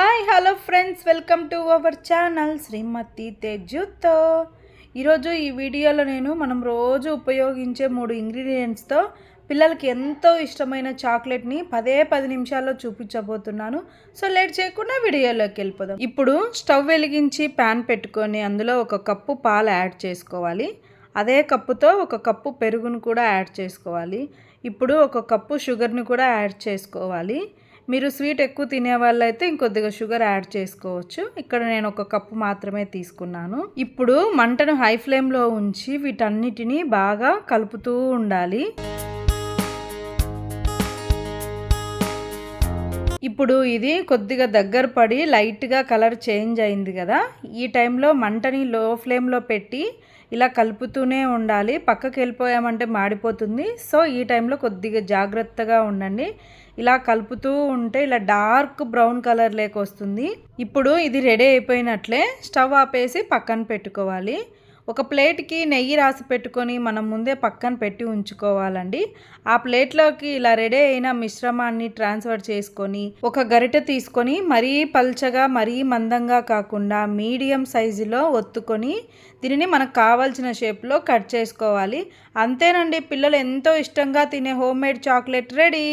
Hi hello friends welcome to our channel Srimathi తేజుతో ఈరోజు ఈ వీడియోలో నేను మనం రోజు ఉపయోగించే మూడు ఇంగ్రీడియంట్స్తో పిల్లలకి ఎంతో ఇష్టమైన చాక్లెట్ని పదే పది నిమిషాల్లో చూపించబోతున్నాను. సో లేట్ చేయకుండా వీడియోలోకి వెళ్ళిపోదాం. ఇప్పుడు స్టవ్ వెలిగించి ప్యాన్ పెట్టుకొని అందులో ఒక కప్పు పాలు యాడ్ చేసుకోవాలి. అదే కప్పుతో ఒక కప్పు పెరుగును కూడా యాడ్ చేసుకోవాలి. ఇప్పుడు ఒక కప్పు షుగర్ని కూడా యాడ్ చేసుకోవాలి. మీరు స్వీట్ ఎక్కువ తినే వాళ్ళైతే ఇంకొద్దిగా షుగర్ యాడ్ చేసుకోవచ్చు. ఇక్కడ నేను ఒక కప్పు మాత్రమే తీసుకున్నాను. ఇప్పుడు మంటను హై ఫ్లేమ్లో ఉంచి వీటన్నిటిని బాగా కలుపుతూ ఉండాలి. ఇప్పుడు ఇది కొద్దిగా దగ్గర పడి లైట్గా కలర్ చేంజ్ అయింది కదా. ఈ టైంలో మంటని లో ఫ్లేమ్లో పెట్టి ఇలా కలుపుతూనే ఉండాలి. పక్కకి వెళ్ళిపోయామంటే మాడిపోతుంది. సో ఈ టైంలో కొద్దిగా జాగ్రత్తగా ఉండండి. ఇలా కలుపుతూ ఉంటే ఇలా డార్క్ బ్రౌన్ కలర్ లేక వస్తుంది ఇప్పుడు ఇది రెడీ అయిపోయినట్లే స్టవ్ ఆపేసి పక్కన పెట్టుకోవాలి. ఒక ప్లేట్కి నెయ్యి రాసి పెట్టుకొని మనం ముందే పక్కన పెట్టి ఉంచుకోవాలండి. ఆ ప్లేట్లోకి ఇలా రెడీ అయిన మిశ్రమాన్ని ట్రాన్స్ఫర్ చేసుకొని ఒక గరిటె తీసుకొని మరీ పల్చగా మరీ మందంగా కాకుండా మీడియం సైజులో ఒత్తుకొని దీనిని మనకు కావాల్సిన షేప్లో కట్ చేసుకోవాలి. అంతేనండి పిల్లలు ఎంతో ఇష్టంగా తినే హోమ్ మేడ్ చాక్లెట్ రెడీ.